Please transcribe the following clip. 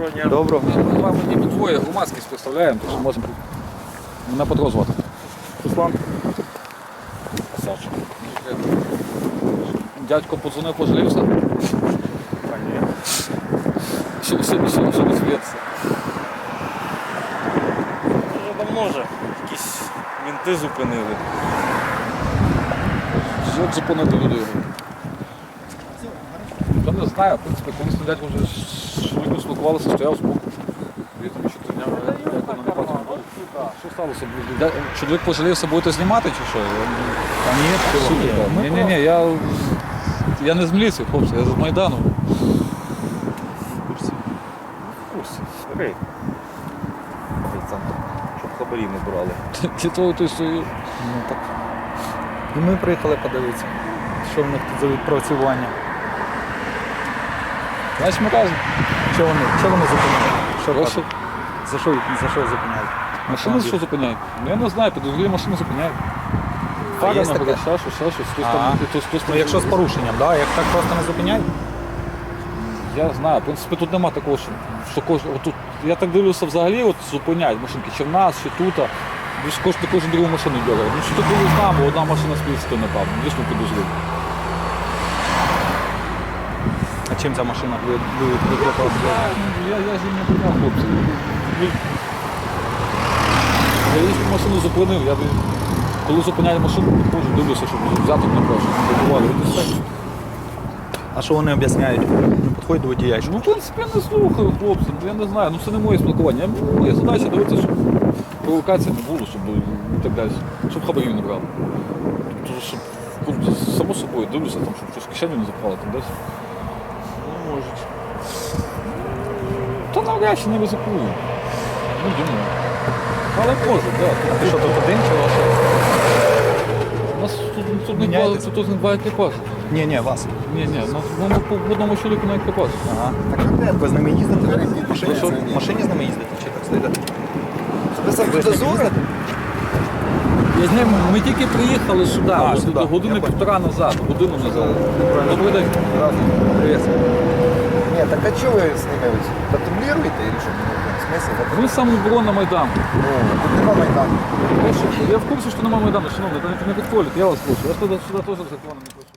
Доброго дня. Доброго. Ми з вами ніби двоє громадськість представляємо, то що можемо. Мене Петро звати. Руслан. Саша. Дядько подзвонив, пожалівся. Та ні. Що, що, що, що ви смієтеся? Вже давно вже якісь мінти зупинили. Як зупинити людей? Знаю, в принципі, колись на дядько вже з чоловіком спілкувалися, стояв як не бачила. Що сталося? Чоловік пожалівся, будете знімати чи що? Та ні, Ні, ні, ні, я, я не з міліції, хлопці, я з Майдану. курсі. Курс. Старий. Щоб хабарі не брали. Ті того той стою. Ну так. І ми приїхали подивитися, що в них тут за відпрацювання. Значить, ми кажемо, Що вони, що вони зупиняють? Що Прошу. За що, за що зупиняють? машини що зупиняють? Ну, Я не знаю, підозрілі машини зупиняють. А Фара є набере, таке? ще що, ще щось, хтось А. там, хтось, хтось Ну там- якщо з порушенням, да? як так просто не зупиняють? Я знаю, в принципі, тут нема такого, що, що кож... от тут, я так дивлюся взагалі, от зупиняють машинки, чи в нас, чи тут. а ж кожну кожну другу машину ділають. Ну що тут були з нами, одна машина стоїть, то напевно. Дійсно підозріло. А чим ця машина ви, ви, ви, Я, я ж не прийняв, хлопці. Я їхню машину зупинив, я коли зупиняю машину, підходжу, дивлюся, щоб взяти не прошу, не добували. А що вони об'ясняють? Ну, Підходять до водія. Ну, в принципі, я не слухаю хлопців, ну, я не знаю, ну це не моє спілкування. Я- Моя задача дивитися, щоб провокації не було, щоб і так далі, щоб хабарів не брали. Тобто, щоб ну, само собою дивлюся, там, щоб щось в кишеню не запхали, там десь. Ну, можуть. Та навряд чи не ризикую. Ну, думаю. Але може, так. Ти що тут один чи лише? У нас тут, тут, не Міняєтесь? два, тут не два екіпажі. Ні, ні, вас. Ні, ні, у нас по в одному чоловіку на екіпаж. Ага. Так ви з ними їздите? В машині, з ними їздите чи так стоїте? Ви сам? Я з ним, ми тільки приїхали сюди, А, от сюди, години я півтора назад, годину назад. Добрий день. Привіт. Нет, так а чого вы с ними патрулируете или что? В смысле? Вот, Ви самооборона Майдану. ну, тут нема Майдану. Я в курсі, що немає Майдану, шановний, та не підходить, я вас слушаю. Я ж туди сюди теж законом не хочу.